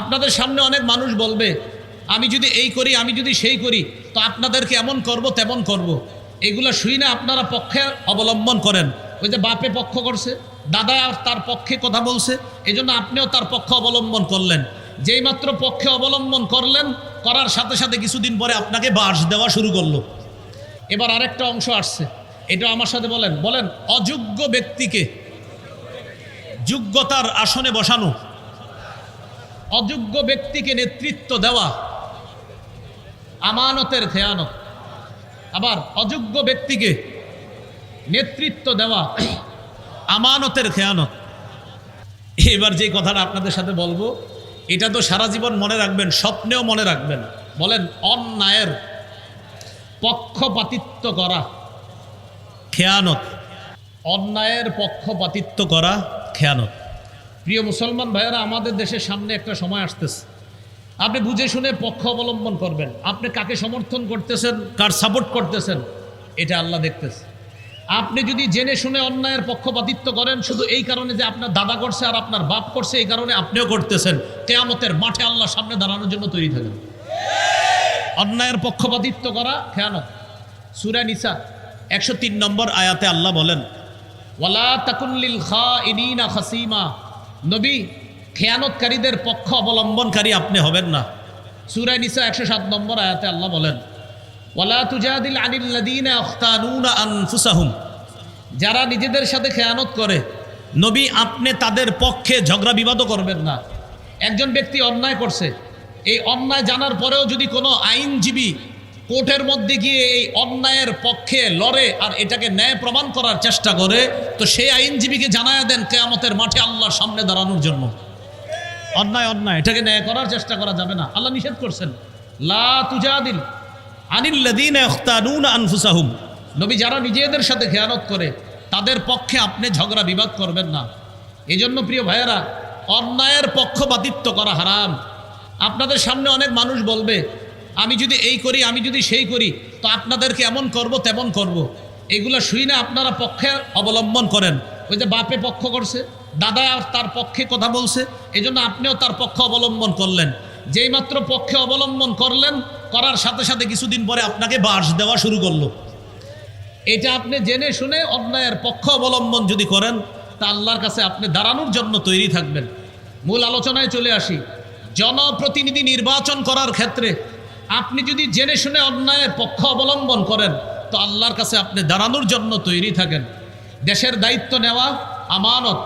আপনাদের সামনে অনেক মানুষ বলবে, আমি যদি এই করি, আমি যদি সেই করি, তো আপনাদেরকে এমন করব, তেমন করব। এগুলো শুই না, আপনারা পক্ষে অবলম্বন করেন। ওই যে বাপে পক্ষ করছে, দাদা তার পক্ষে কথা বলছে এই জন্য আপনিও তার পক্ষ অবলম্বন করলেন। যেই মাত্র পক্ষে অবলম্বন করলেন, করার সাথে সাথে কিছুদিন পরে আপনাকে বাস দেওয়া শুরু করল। এবার আরেকটা অংশ আসছে, এটা আমার সাথে বলেন বলেন, অযোগ্য ব্যক্তিকে যোগ্যতার আসনে বসানো। অযোগ্য ব্যক্তিকে নেতৃত্ব দেওয়া। আমানতের খেয়ানত। আবার অযোগ্য ব্যক্তিকে নেতৃত্ব দেওয়া। আমানতের খেয়ানত। এবার যে কথাটা আপনাদের সাথে বলব, এটা তো সারা জীবন মনে রাখবেন, স্বপ্নেও মনে রাখবেন। বলেন, অন্যায়ের পক্ষপাতিত্ব করা, খেয়ানত। অন্যায়ের পক্ষপাতিত্ব করা, খেয়ানত। প্রিয় মুসলমান ভাইয়েরা, আমাদের দেশের সামনে একটা সময় আসতেছে। আপনি বুঝে শুনে পক্ষ অবলম্বন করবেন। আপনি কাকে সমর্থন করতেছেন, কার সাপোর্ট করতেছেন, এটা আল্লাহ দেখতেছে। আপনি যদি জেনে শুনে অন্যায়ের পক্ষপাতিত্ব করেন, শুধু এই কারণে যে আপনার দাদা করছে আর আপনার বাপ করছে, এই কারণে আপনিও করতেছেন। কেয়ামতের মাঠে আল্লাহ সামনে দাঁড়ানোর জন্য তৈরি থাকেন। অন্যায়ের পক্ষপাতিত্ব করা খেয়ানত। সুরা নিসা, একশো তিন নম্বর আয়াতে আল্লাহ বলেন, ওয়ালা তাকুল্লিল খা খাসিমা। নবী, খেয়ানতকারীদের পক্ষ অবলম্বনকারী আপনি হবেন না। সুরা নিসা একশো সাত নম্বর আয়াতে আল্লাহ বলেন, ওয়ালা তুজাদিল আনফুসাহুম। যারা নিজেদের সাথে খেয়ানত করে, নবী, আপনি তাদের পক্ষে ঝগড়া বিবাদও করবেন না। একজন ব্যক্তি অন্যায় করছে, এই অন্যায় জানার পরেও যদি কোনো আইনজীবী কোর্টের মধ্যে গিয়ে এই অন্যায়ের পক্ষে লড়ে আর এটাকে ন্যায় প্রমাণ করার চেষ্টা করে, তো সেই আইনজীবীকে জানায় দেন কেয়ামতের মাঠে আল্লাহর সামনে দাঁড়ানোর জন্য। অন্যায় অন্যায়, এটাকে ন্যায় করার চেষ্টা করা যাবে না। আল্লাহ নিষেধ করছেন। লা নবী, যারা নিজেদের সাথে খেয়ানত করে, তাদের পক্ষে আপনি ঝগড়া, বিবাদ করবেন না। এই জন্য প্রিয় ভাইয়েরা, অন্যায়ের পক্ষপাতিত্ব করা হারাম। আপনাদের সামনে অনেক মানুষ বলবে আমি যদি এই করি, আমি যদি সেই করি, তো আপনাদেরকে এমন করব, তেমন করব। এগুলো শুই না, আপনারা পক্ষে অবলম্বন করেন। ওই যে বাপে পক্ষ করছে, দাদা তার পক্ষে কথা বলছে এই জন্য আপনিও তার পক্ষ অবলম্বন করলেন। যেই মাত্র পক্ষে অবলম্বন করলেন, করার সাথে সাথে কিছুদিন পরে আপনাকে বাস দেওয়া শুরু করল। এটা আপনি জেনে শুনে অন্যায়ের পক্ষ অবলম্বন যদি করেন, তা আল্লাহর কাছে আপনি দাঁড়ানোর জন্য তৈরি থাকবেন। মূল আলোচনায় চলে আসি। জনপ্রতিনিধি নির্বাচন করার ক্ষেত্রে আপনি যদি জেনে শুনে অন্যায়ের পক্ষ অবলম্বন করেন, তো আল্লাহর কাছে আপনি দাঁড়ানোর জন্য তৈরি থাকেন। দেশের দায়িত্ব নেওয়া আমানত।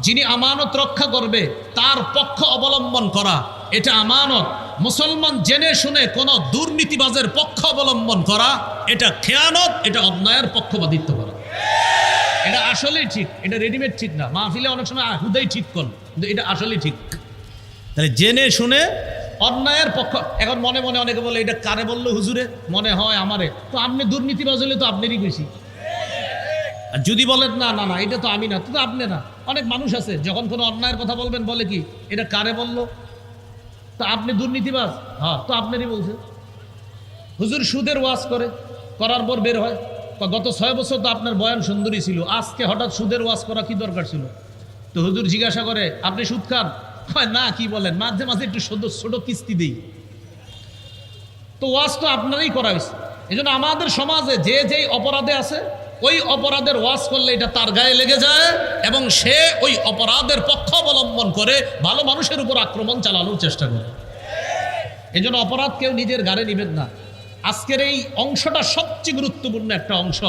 যিনি আমানত রক্ষা করবে, তার পক্ষ অবলম্বন করা, এটা আমানত। মুসলমান জেনে শুনে কোনো দুর্নীতিবাজের পক্ষ অবলম্বন করা, এটা খেয়ানত, এটা অন্যায়ের পক্ষপাতিত্ব করা। এটা আসলেই ঠিক, এটা রেডিমেড ঠিক না। মাহফিলে অনেক সময় হুদাই ঠিক কর কিন্তু এটা আসলেই ঠিক। তাহলে জেনে শুনে অন্যায়ের পক্ষ। এখন মনে মনে অনেকে বলে, এটা কারে বলল হুজুরে? মনে হয় আমারে। তো আপনি দুর্নীতিবাজ হলে তো আপনারই বেশি। আর যদি বলেন, না না না, এটা তো আমি না, তো আপনি না। অনেক মানুষ আছে, যখন কোনো অন্যায়ের কথা বলবেন, বলে কি, এটা কারে বলল? তো আপনি দুর্নীতিবাজ? হ্যাঁ তো আপনারই বলছে। হুজুর সুদের ওয়াজ করে, করার পর বের হয়। তো গত ছয় বছর তো আপনার বয়ান সুন্দরী ছিল। আজকে হঠাৎ সুদের ওয়াজ করা কি দরকার ছিল? তো হুজুর জিজ্ঞাসা করে, আপনি সুদ খান? না, কি বলেন? মাঝে মাঝে একটু ছোট ছোট কিস্তি দিই। তো ওয়াজ তো আপনারই করা হয়েছে। এই আমাদের সমাজে যে যেই অপরাধে আছে, ওই অপরাধের ওয়াজ করলে এটা তার গায়ে লেগে যায় এবং সে ওই অপরাধের পক্ষ অবলম্বন করে ভালো মানুষের উপর আক্রমণ চালানোর চেষ্টা করে। এই অপরাধ কেউ নিজের গাড়ে নিবেন না। আজকের এই অংশটা সবচেয়ে গুরুত্বপূর্ণ একটা অংশ।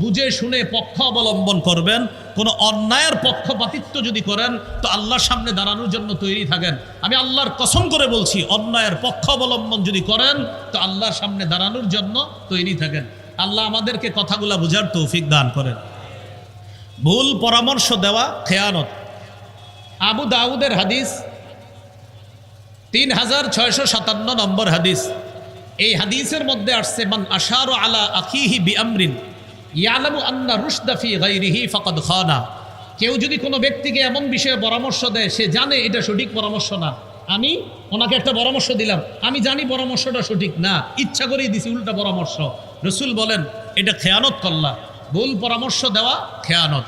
বুঝে শুনে পক্ষ অবলম্বন করবেন, কোনো অন্যায়ের পক্ষপাতিত্ব যদি করেন, তো আল্লাহর সামনে দাঁড়ানোর জন্য তৈরি থাকেন। আমি আল্লাহর কসম করে বলছি, অন্যায়ের পক্ষ অবলম্বন যদি করেন, তো আল্লাহর সামনে দাঁড়ানোর জন্য তৈরি থাকেন। আল্লাহ আমাদেরকে কথাগুলো বোঝার তৌফিক দান করেন। ভুল পরামর্শ দেওয়া খেয়ানত। আবু দাউদের হাদিস, তিন হাজার ছয়শো সাতান্ন নম্বর হাদিস। এই হাদিসের মধ্যে আসছে, মান আশার আলা আখিহি বি আমরিন ইয়ালামু আন্না রুশদাফি গাইরিহি ফাকাদ খানা। কেউ যদি কোনো ব্যক্তিকে এমন বিষয়ে পরামর্শ দেয়, সে জানে এটা সঠিক পরামর্শ না। আমি ওনাকে একটা পরামর্শ দিলাম, আমি জানি পরামর্শটা সঠিক না, ইচ্ছা করেই দিছি, উল্টা পরামর্শ। রসুল বলেন, এটা খেয়ানত করলা ভুল পরামর্শ দেওয়া খেয়ানত।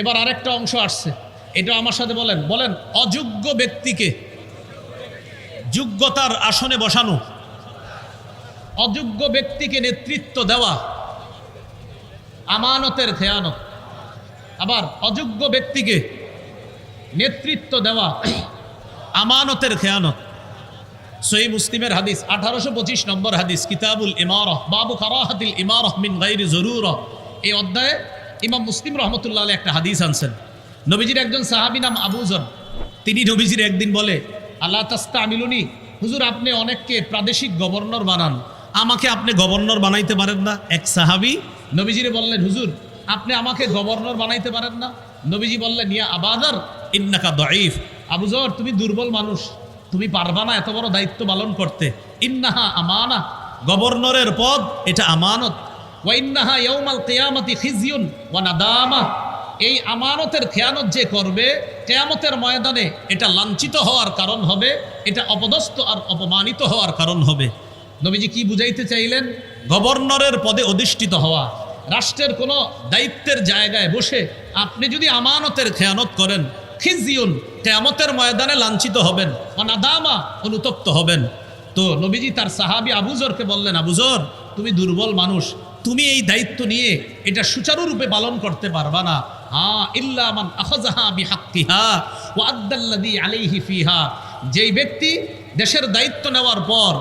এবার আরেকটা অংশ আসছে, এটা আমার সাথে বলেন বলেন, অযোগ্য ব্যক্তিকে যোগ্যতার আসনে বসানো। অযোগ্য ব্যক্তিকে নেতৃত্ব দেওয়া। আমানতের খেয়ানত। আবার অযোগ্য ব্যক্তিকে নেতৃত্ব দেওয়া। আমানতের খেয়ানত। সহি মুসলিমের হাদিস, আঠারোশো পঁচিশ নম্বর হাদিস, কিতাবুল ইমারহ, বাবু কারাহাতিল ইমারহ মিন গাইরি জরুর। এই অধ্যায়ে ইমাম মুসলিম রহমতুল্লাহ একটা হাদিস আনছেন। নবীজির একজন সাহাবি নাম আবুজন তিনি নবীজির একদিন বলে আল্লাহ তাস্তা আমিলুনি হুজুর আপনি অনেককে প্রাদেশিক গভর্নর বানান। আমাকে আপনি গভর্নর বানাইতে পারেন না? এক সাহাবি নবীজিরে বললেন, হুজুর, আপনি আমাকে গভর্নর বানাইতে পারেন না? নবীজি বললেন, ইয়া আবাদার, ইন্নাকা দঈফ। আবুজর তুমি দুর্বল মানুষ। তুমি পারবা না এত বড় দায়িত্ব পালন করতে। ইন্নাহা আমানা। গভর্নরের পদ, এটা আমানত। ওয়া ইন্নাহা ইয়াউমাল কিয়ামাতি খিজিয়ুন ওয়া নাদামা। এই আমানতের খেয়ানত যে করবে, কেয়ামতের ময়দানে এটা লাঞ্ছিত হওয়ার কারণ হবে, এটা অপদস্থ আর অপমানিত হওয়ার কারণ হবে। নবীজি কি বুঝাইতে চাইলেন? গভর্নরের পদে অধিষ্ঠিত হওয়া। রাষ্ট্রের কোনো দায়িত্বের জায়গায় বসে আপনি যদি আমানতের খেয়ানত করেন, খিজিউন, কেয়ামতের ময়দানে লাঞ্ছিত হবেন, অনাদামা, অনুতপ্ত হবেন। তো নবীজি তার সাহাবি আবুজরকে বললেন আবুজর তুমি দুর্বল মানুষ, তুমি এই দায়িত্ব নিয়ে এটা সুচারুরূপে পালন করতে পারবা না। হা ইল্লামান আখাযাহা বিহাক্কিহা ওয়া আদ্দাল্লাযী আলাইহি ফিহা। যেই ব্যক্তি দেশের দায়িত্ব নেওয়ার পর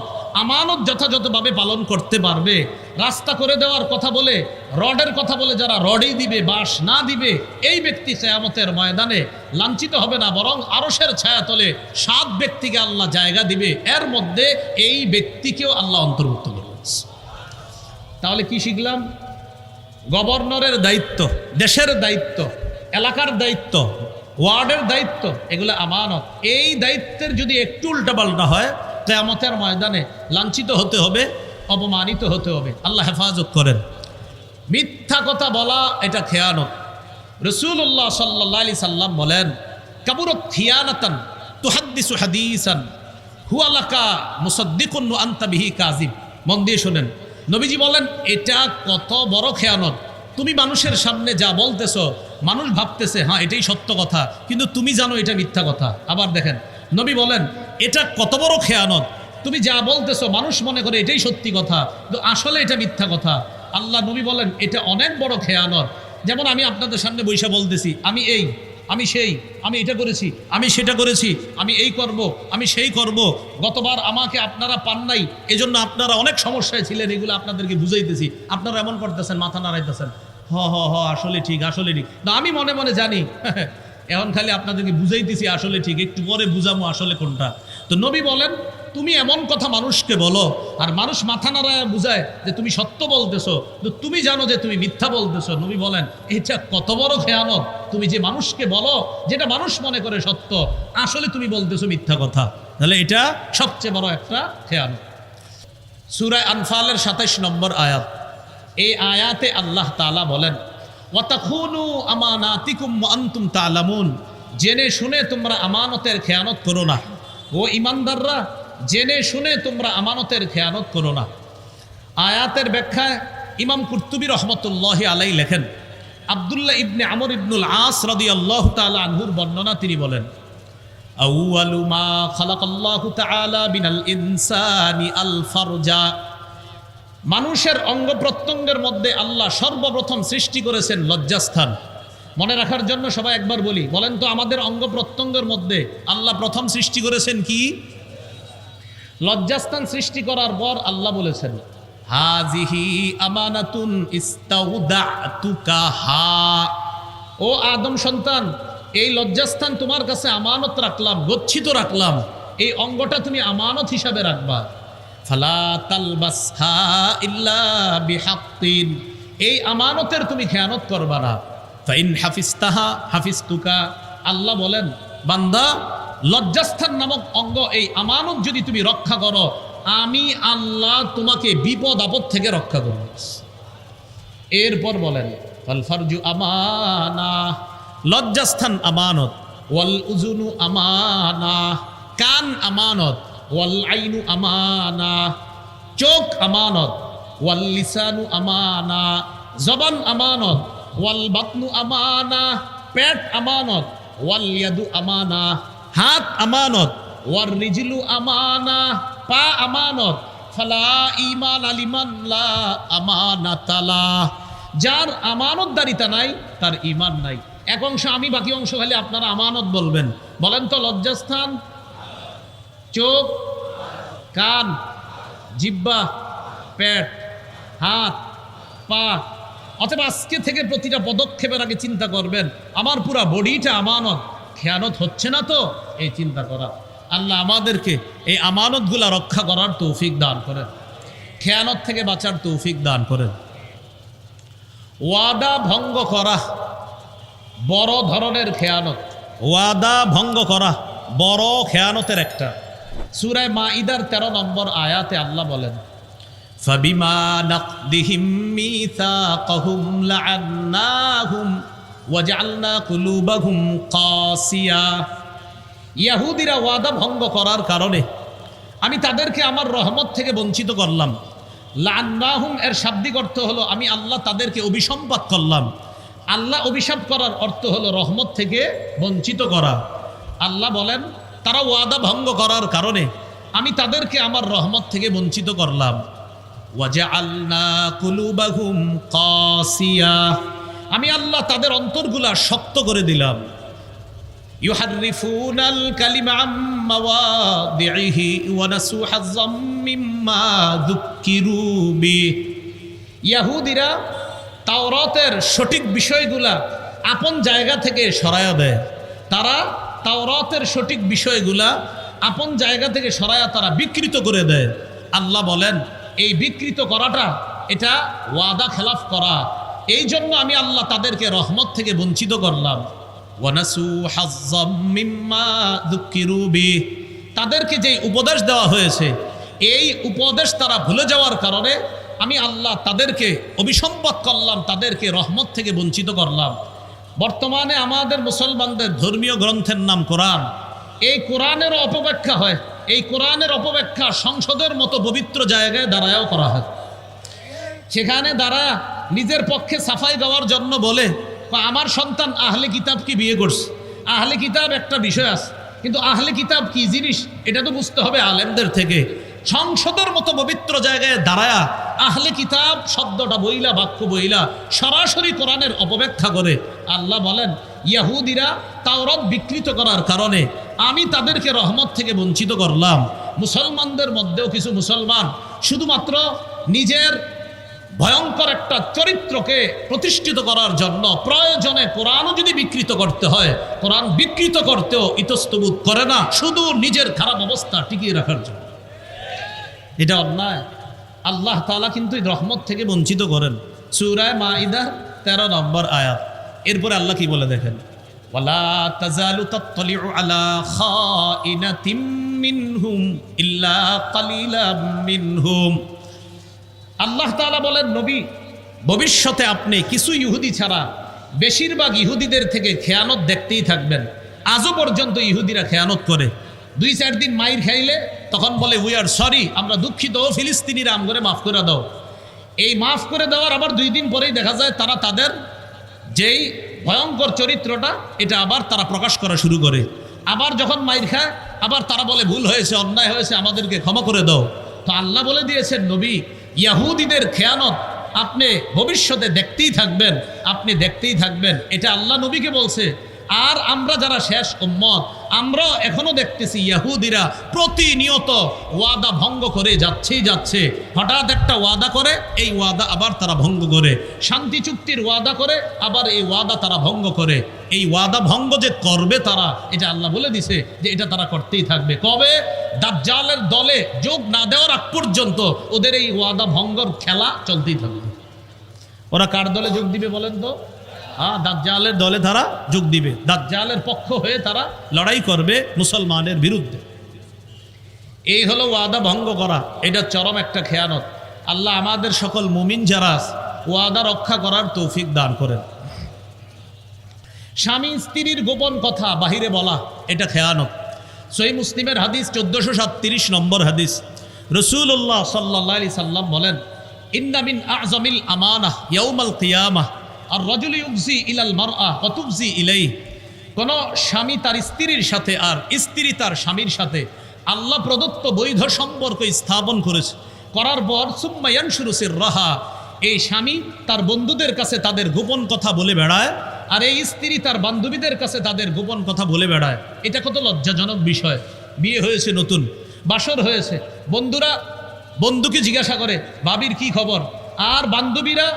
আমানত যথাযথভাবে পালন করতে পারবে। রাস্তা করে দেওয়ার কথা বলে, রডের কথা বলে যারা রডই দিবে, বাঁশ না দিবে, এই ব্যক্তি কেয়ামতের ময়দানে লাঞ্ছিত হবে না, বরং আরসের ছায়াতলে সাত ব্যক্তিকে আল্লাহ জায়গা দিবে। এর মধ্যে এই ব্যক্তিকেও আল্লাহ অন্তর্ভুক্ত করবে তাহলে কি শিখলাম? গভর্নরের দায়িত্ব, দেশের দায়িত্ব, এলাকার দায়িত্ব, ওয়ার্ডের দায়িত্ব, এগুলো আমানত। এই দায়িত্বের যদি একটু উল্টাপাল্টা হয় কেয়ামতের ময়দানে লাঞ্ছিত হতে হবে, অপমানিত হতে হবে। আল্লাহ হেফাজত করেন। মিথ্যা কথা বলা, এটা খেয়ানত। রসুল্লাহ সাল্লাহ আলি সাল্লাম বলেন, কাবুরত খিয়ানাতান তুহাদ্দিসু হাদিসান হুয়ালাকা মুসদ্দিকুন আন্তা বিহি কাজিব মন দিয়ে শোনেন। নবীজি বলেন, এটা কত বড় খেয়ানত। তুমি মানুষের সামনে যা বলতেছ, মানুষ ভাবতেছে হ্যাঁ এটাই সত্য কথা, কিন্তু তুমি জানো এটা মিথ্যা কথা। আবার দেখেন, নবী বলেন এটা কত বড় খেয়ানত? তুমি যা বলতেছো, মানুষ মনে করে এটাই সত্যি কথা। কিন্তু আসলে এটা মিথ্যা কথা। আল্লাহ নবী বলেন, এটা অনেক বড় খেয়ানত। যেমন আমি আপনাদের সামনে বৈশা বলতেছি, আমি এই, আমি সেই, আমি এটা করেছি, আমি সেটা করেছি, আমি এই করব, আমি সেই করব। গতবার আমাকে আপনারা পান নাই, এজন্য আপনারা অনেক সমস্যায় ছিলেন, এগুলো আপনাদেরকে বুঝাইতেছি। আপনারা এমন করতেছেন, মাথা নাড়াইতেছেন। হ হ হ, আসলে ঠিক আসলে ঠিক। না, আমি মনে মনে জানি, এখন খালি আপনাদেরকে বুঝাইতেছি, আসলে ঠিক, একটু পরে বুঝামো আসলে কোনটা। তো নবী বলেন, তুমি এমন কথা মানুষকে বলো। আর মানুষ মাথা নাড়ায় বুঝায় যে, তুমি সত্য বলতেছো। তো তুমি জানো যে, তুমি মিথ্যা বলতেছো। নবী বলেন, এটা কত বড় খেয়ানত। তুমি যে মানুষকে বলো, যেটা মানুষ মনে করে সত্য, আসলে তুমি বলতেছো মিথ্যা কথা। তাহলে এটা সবচেয়ে বড় একটা খেয়ানত। সুরায় আনফালের সাতাইশ নম্বর আয়াত। এই আয়াতে আল্লাহ তালা বলেন, ওয়াতাখুনু আমানাতিকুম আনতুম তালামুন জেনে শুনে তোমরা আমানতের খেয়ানত করো না। ও ইমানদাররা, জেনে শুনে তোমরা আমানতের খেয়ানত করো না। আয়াতের ব্যাখ্যায় ইমাম কুর্তুবী রহমতুল্লাহ আলাই লেখেন, আবদুল্লাহ ইবনে আমর ইবনুল আস রদি আল্লাহ তালা আনহুর বর্ণনা তিনি বলেন মানুষের অঙ্গ প্রত্যঙ্গের মধ্যে আল্লাহ সর্বপ্রথম সৃষ্টি করেছেন লজ্জাস্থান। মনে রাখার জন্য সবাই একবার বলি, বলেন তো আমাদের অঙ্গ প্রত্যঙ্গের মধ্যে আল্লাহ প্রথম সৃষ্টি করেছেন কি? লজ্জাস্থান সৃষ্টি করার পর আল্লাহ বলেছেন হাজিহি আমানাতুন ও আদম সন্তান, এই লজ্জাস্থান তোমার কাছে আমানত রাখলাম, গচ্ছিত রাখলাম, এই অঙ্গটা তুমি আমানত হিসাবে রাখবা। ফালা ইল্লা বিহাক্কিন, এই আমানতের তুমি খেয়ানত করবা না। ফাইন হাফিজতাহা হাফিজতুকা। আল্লাহ বলেন, বান্দা, লজ্জাস্থান নামক অঙ্গ এই আমানত যদি তুমি রক্ষা করো, আমি আল্লাহ তোমাকে বিপদ আপদ থেকে রক্ষা করব। এরপর বলেন আমানা, লজ্জাস্থান আমানত, ওয়াল উজুনু আমানা, কান আমানত, ওয়াল আইনু আমানা, চোখ আমানত, ওয়াল লিসানু আমানা, জবান আমানত ওয়াল বাতনু আমানা, পেট আমানত, ওয়াল ইয়াদু আমানা, হাত আমানত, ওয়ার রিজলু আমানা, পা আমানত, ফালা ইমান আলিমান লা আমানাতালা যার আমানতদারিতা নাই, তার ইমান নাই। এক অংশ আমি, বাকি অংশ হলে আপনারা আমানত বলবেন। বলেন তো, লজ্জাস্থান, চোখ, কান, জিব্বা, পেট, হাত, পা অথবা আজকে থেকে প্রতিটা পদক্ষেপের আগে চিন্তা করবেন, আমার পুরা বডিটা আমানত। খেয়ানত হচ্ছে না তো? এই চিন্তা করা। আল্লাহ আমাদেরকে এই আমানতগুলা রক্ষা করার তৌফিক দান করেন। খেয়ানত থেকে বাঁচার তৌফিক দান করেন। ওয়াদা ভঙ্গ করা, বড় ধরনের খেয়ানত। ওয়াদা ভঙ্গ করা, বড় খেয়ানতের একটা। সুরায় মাইদার তেরো নম্বর আয়াতে আল্লাহ বলেন فبما نقضهم ميثاقهم لعناهم وجعلنا قلوبهم قاسية ইয়াহুদিরা ওয়াদা ভঙ্গ করার কারণে আমি তাদেরকে আমার রহমত থেকে বঞ্চিত করলাম লান্নাহুম এর শাব্দিক অর্থ হলো আমি আল্লাহ তাদেরকে অভিসম্পাত করলাম আল্লাহ অভিশাপ করার অর্থ হলো রহমত থেকে বঞ্চিত করা আল্লাহ বলেন তারা ওয়াদা ভঙ্গ করার কারণে আমি তাদেরকে আমার রহমত থেকে বঞ্চিত করলাম আমি আল্লাহ তাদের অন্তরগুলা শক্ত করে দিলাম। ইয়াহুদিরা তাওরাতের সঠিক বিষয়গুলা আপন জায়গা থেকে সরায়া দেয়। তারা তাওরাতের সঠিক বিষয়গুলা আপন জায়গা থেকে সরায়া তারা বিকৃত করে দেয়। আল্লাহ বলেন এই বিকৃত করাটা, এটা ওয়াদা খেলাফ করা। এই জন্য আমি আল্লাহ তাদেরকে রহমত থেকে বঞ্চিত করলাম। তাদেরকে যে উপদেশ দেওয়া হয়েছে, এই উপদেশ তারা ভুলে যাওয়ার কারণে আমি আল্লাহ তাদেরকে অভিসম্পদ করলাম, তাদেরকে রহমত থেকে বঞ্চিত করলাম। বর্তমানে আমাদের মুসলমানদের ধর্মীয় গ্রন্থের নাম কোরআন। এই কোরআনের অপব্যাখ্যা হয় এই কোরআনের অপব্যাখ্যা সংসদের মতো পবিত্র জায়গায় দাঁড়ায়ও করা হয়। সেখানে দ্বারা নিজের পক্ষে সাফাই দেওয়ার জন্য বলে, "বা আমার সন্তান আহলে কিতাব কি বিয়ে করছে? আহলে কিতাব একটা বিষয় আছে, কিন্তু আহলে কিতাব কি জিনিস? এটা তো বুঝতে হবে আলেমদের থেকে। সংসদের মতো পবিত্র জায়গায় দাঁড়ায়া আহলে কিতাব শব্দটা বইলা, বাক্য বইলা সরাসরি কোরআনের অপব্যাখ্যা করে। আল্লাহ বলেন, ইয়াহুদিরা তাওরত বিকৃত করার কারণে আমি তাদেরকে রহমত থেকে বঞ্চিত করলাম। মুসলমানদের মধ্যেও কিছু মুসলমান শুধুমাত্র নিজের ভয়ঙ্কর একটা চরিত্রকে প্রতিষ্ঠিত করার জন্য প্রয়োজনে কোরআনও যদি বিকৃত করতে হয়, কোরআন বিকৃত করতেও ইতস্তবোধ করে না, শুধু নিজের খারাপ অবস্থা টিকিয়ে রাখার জন্য। এটা অন্যায়। আল্লাহ তালা কিন্তু রহমত থেকে বঞ্চিত করেন। সুরায় মাইদার তেরো নম্বর আয়াত। এরপরে আল্লাহ কি বলে দেখেন? ওয়ালা তাজালু তাত্তালিউ আলা খাইনাতিম ইল্লা কালিলাম মিনহুম। আল্লাহ তাআলা বলেন, নবী, ভবিষ্যতে আপনি কিছু ইহুদি ছাড়া বেশিরভাগ ইহুদিদের থেকে খেয়ানত দেখতেই থাকবেন। আজও পর্যন্ত ইহুদিরা খেয়ানত করে। দুই চার দিন মাইর খাইলে তখন বলে উই আর সরি আমরা দুঃখিত ফিলিস্তিনিরা আম করে মাফ করে দাও। এই মাফ করে দেওয়ার আবার দুই দিন পরেই দেখা যায় তারা তাদের যেই ভয়ঙ্কর চরিত্রটা, এটা আবার তারা প্রকাশ করা শুরু করে। আবার যখন মাইর খায়, আবার তারা বলে, ভুল হয়েছে, অন্যায় হয়েছে, আমাদেরকে ক্ষমা করে দাও। তো আল্লাহ বলে দিয়েছেন, নবী, ইয়াহুদিদের খেয়ানত আপনি ভবিষ্যতে দেখতেই থাকবেন, আপনি দেখতেই থাকবেন। এটা আল্লাহ নবীকে বলছে। আর আমরা যারা শেষ উম্মত, আমরা এখনও দেখতেছি ইয়াহুদিরা প্রতিনিয়ত ওয়াদা ভঙ্গ করে যাচ্ছেই যাচ্ছে। হঠাৎ একটা ওয়াদা করে, এই ওয়াদা আবার তারা ভঙ্গ করে। শান্তি চুক্তির ওয়াদা করে, আবার এই ওয়াদা তারা ভঙ্গ করে। এই ওয়াদা ভঙ্গ যে করবে তারা, এটা আল্লাহ বলে দিছে যে এটা তারা করতেই থাকবে। কবে? দাজ্জালের দলে যোগ না দেওয়ার আগ পর্যন্ত ওদের এই ওয়াদা ভঙ্গর খেলা চলতেই থাকবে। ওরা কার দলে যোগ দিবে বলেন তো? হ্যাঁ দাজ্জালের দলে তারা যোগ দিবে। দাজ্জালের পক্ষ হয়ে তারা লড়াই করবে মুসলমানের বিরুদ্ধে। এই হলো ওয়াদা ভঙ্গ করা। এটা চরম একটা খেয়ানত। আল্লাহ আমাদের সকল মুমিন যারা ওয়াদা রক্ষা করার তৌফিক দান করেন। স্বামী স্ত্রীর গোপন কথা বাহিরে বলা, এটা খেয়ানত। সই মুসলিমের হাদিস চোদ্দশো সাতত্রিশ নম্বর হাদিস। রসুল্লাহ সাল্লাহ আলি সাল্লাম বলেন ইন্দামিন আজমিল আমানা ইয়ৌমাল কিয়ামা আর রজুল ইউবজি ইলাল মারআ অতুবজি ইলাই কোনো স্বামী তার স্ত্রীর সাথে আর স্ত্রী তার স্বামীর সাথে আল্লাহ প্রদত্ত বৈধ সম্পর্ক স্থাপন করেছে। করার পর সুম্মায়ান সুরুসের রাহা এই স্বামী তার বন্ধুদের কাছে তাদের গোপন কথা বলে বেড়ায় আর এই স্ত্রী তার বান্ধবীদের কাছে তাদের গোপন কথা বলে বেড়ায়। এটা কত লজ্জাজনক বিষয়। বিয়ে হয়েছে নতুন, বাসর হয়েছে। বন্ধুরা, বন্ধুকে জিজ্ঞাসা করে, ভাবির কি খবর? আর বান্ধবীরা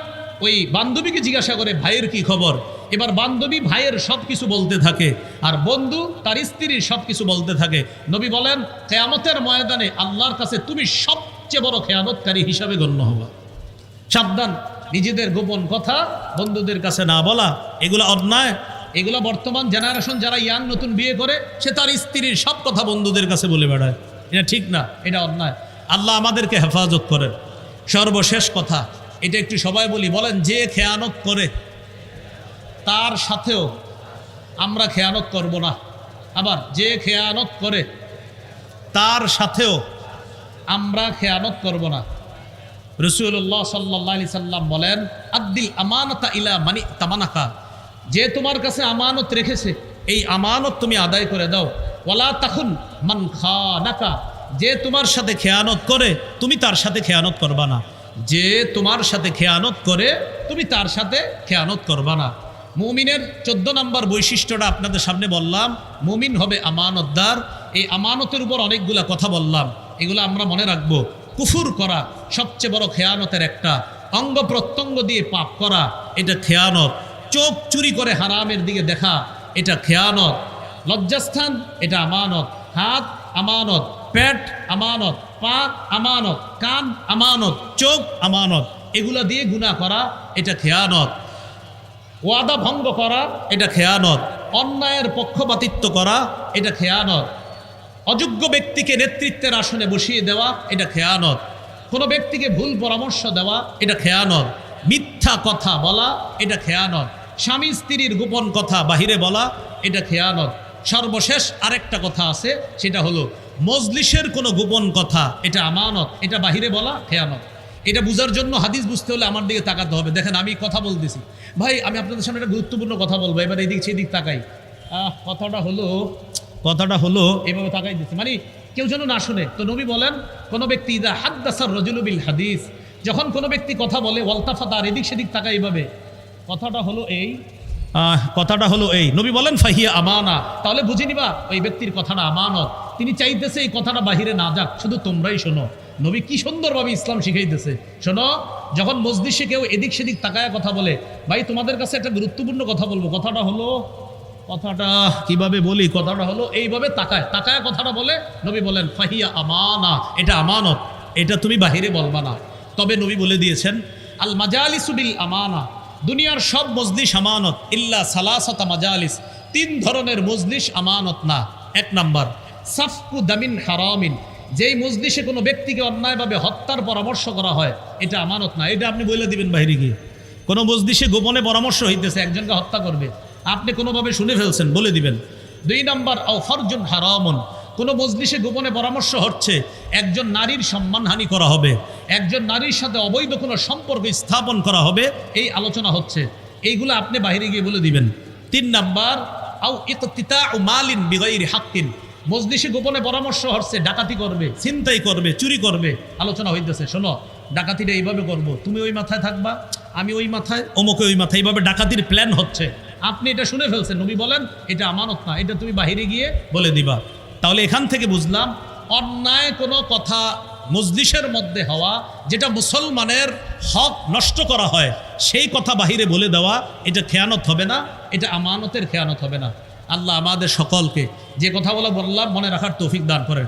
ওই বান্ধবীকে জিজ্ঞাসা করে, ভাইয়ের কি খবর? এবার বান্ধবী ভাইয়ের সব কিছু বলতে থাকে আর বন্ধু তার স্ত্রীর সব কিছু বলতে থাকে। নবী বলেন, কেয়ামতের ময়দানে আল্লাহর কাছে তুমি সবচেয়ে বড় খেয়ানতকারী হিসাবে গণ্য হবা। সাবধান, নিজেদের গোপন কথা বন্ধুদের কাছে না বলা, এগুলো অন্যায়। এগুলো বর্তমান জেনারেশন যারা ইয়াং নতুন বিয়ে করে, সে তার স্ত্রীর সব কথা বন্ধুদের কাছে বলে বেড়ায়। এটা ঠিক না, এটা অন্যায়। আল্লাহ আমাদেরকে হেফাজত করেন। সর্বশেষ কথা এটা একটু সবাই বলি, বলেন, যে খেয়ানত করে, তার সাথেও আমরা খেয়ানত করব না। আবার, যে খেয়ানত করে, তার সাথেও আমরা খেয়ানত করব না। রসুল্লাহ সাল্লাহ আলি সাল্লাম বলেন আব্দিল আমানতা ইলা মানি তামানাকা। যে তোমার কাছে আমানত রেখেছে, এই আমানত তুমি আদায় করে দাও। ওলা তখন মান খানাকা। যে তোমার সাথে খেয়ানত করে, তুমি তার সাথে খেয়ানত করবা না। যে তোমার সাথে খেয়ানত করে, তুমি তার সাথে খেয়ানত করবা না। মুমিনের চোদ্দ নম্বর বৈশিষ্ট্যটা আপনাদের সামনে বললাম। মুমিন হবে আমানতদার। এই আমানতের উপর অনেকগুলা কথা বললাম। এগুলো আমরা মনে রাখব। কুফুর করা সবচেয়ে বড় খেয়ানতের একটা অঙ্গ প্রত্যঙ্গ দিয়ে পাপ করা, এটা খেয়ানত। চোখ চুরি করে হারামের দিকে দেখা, এটা খেয়ানত। লজ্জাস্থান, এটা আমানত। হাত আমানত। পেট আমানত। পা আমানত, কান আমানত, চোখ আমানত, এগুলা দিয়ে গুণা করা, এটা খেয়ানত। ওয়াদা ভঙ্গ করা, এটা খেয়ানত। অন্যায়ের পক্ষপাতিত্ব করা, এটা খেয়ানত। অযোগ্য ব্যক্তিকে নেতৃত্বের আসনে বসিয়ে দেওয়া, এটা খেয়ানত। কোনো ব্যক্তিকে ভুল পরামর্শ দেওয়া, এটা খেয়ানত। মিথ্যা কথা বলা, এটা খেয়ানত। স্বামী স্ত্রীর গোপন কথা বাহিরে বলা, এটা খেয়ানত। সর্বশেষ আরেকটা কথা আছে, সেটা হলো মজলিসের কোনো গোপন কথা এটা আমানত এটা বাহিরে বলা খেয়ানত। এটা বোঝার জন্য হাদিস বুঝতে হলে আমার দিকে তাকাতে হবে। দেখেন আমি কথা বলতেছি। ভাই আমি আপনাদের সামনে একটা গুরুত্বপূর্ণ কথা বলব। এবার এদিক সেদিক তাকাই। কথাটা হলো কথাটা হলো এভাবে তাকাই দিচ্ছে। মানে কেউ যেন না শুনে। তো নবী বলেন কোনো ব্যক্তি ইদা হাদ্দাসার রজুলুবিল হাদিস যখন কোনো ব্যক্তি কথা বলে ওয়ালতাফা তার এদিক সেদিক তাকাই এইভাবে কথাটা হলো এই আহ, কথাটা হলো এই। নবী বলেন ফাহিয়া আমানা। তাহলে বুঝে নিবা ওই ব্যক্তির কথাটা আমানত। তিনি চাইতেছে এই কথাটা বাহিরে না যাক, শুধু তোমরাই শোনো। নবী কি সুন্দরভাবে ইসলাম শিখাইতেছে। শোনো, যখন মসজিদে কেউ এদিক সেদিক তাকায় কথা বলে, ভাই, তোমাদের কাছে একটা গুরুত্বপূর্ণ কথা বলব। কথাটা হলো, কথাটা কীভাবে বলি? কথাটা হলো, এইভাবে তাকায়। তাকায় কথাটা বলে, নবী বলেন, ফাহিয়া আমানা, এটা আমানত। এটা তুমি বাহিরে বলবা না। তবে নবী বলে দিয়েছেন, আল মাজালিসুবিল আমানা। দুনিয়ার সব মজলিস আমানত। ইল্লা সালাসাতা মাজালিস। তিন ধরনের মজলিস আমানত না। এক নাম্বার সাফকু দামিন হারামিন। যেই মজলিসে কোনো ব্যক্তিকে অন্যায়ভাবে হত্যার পরামর্শ করা হয়, এটা আমানত না। এটা আপনি বলে দিবেন বাইরে গিয়ে। কোনো মজলিসে গোপনে পরামর্শ হইতেছে, একজনকে হত্যা করবে। আপনি কোনোভাবে শুনে ফেলছেন, বলে দিবেন। দুই নম্বর অফরজুন হারামন। কোনো মজলিসে গোপনে পরামর্শ হচ্ছে, একজন নারীর সম্মানহানি করা হবে। একজন নারীর সাথে অবৈধ কোনো সম্পর্ক স্থাপন করা হবে, এই আলোচনা হচ্ছে। এইগুলো আপনি বাহিরে গিয়ে বলে দিবেন। তিন নাম্বার আউ ইকতিতা ও মালিন বিগাইরি হাক্কিন। মজলিসে গোপনে পরামর্শ হচ্ছে, ডাকাতি করবে চিন্তাই করবে, চুরি করবে। আলোচনা হইতেছে, শোনো, ডাকাতিটা এইভাবে করব। তুমি ওই মাথায় থাকবা, আমি ওই মাথায়, অমুকে ওই মাথায়। এইভাবে ডাকাতির প্ল্যান হচ্ছে। আপনি এটা শুনে ফেলছেন, নবী বলেন, এটা আমানত না, এটা তুমি বাহিরে গিয়ে বলে দিবা। তাহলে এখান থেকে বুঝলাম, অন্যায় কোনো কথা মজলিসের মধ্যে হওয়া, যেটা মুসলমানের হক নষ্ট করা হয়, সেই কথা বাহিরে বলে দেওয়া, এটা খেয়ানত হবে না, এটা আমানতের খেয়ানত হবে না। আল্লাহ আমাদের সকলকে যে কথা বলা বললাম মনে রাখার তৌফিক দান করেন।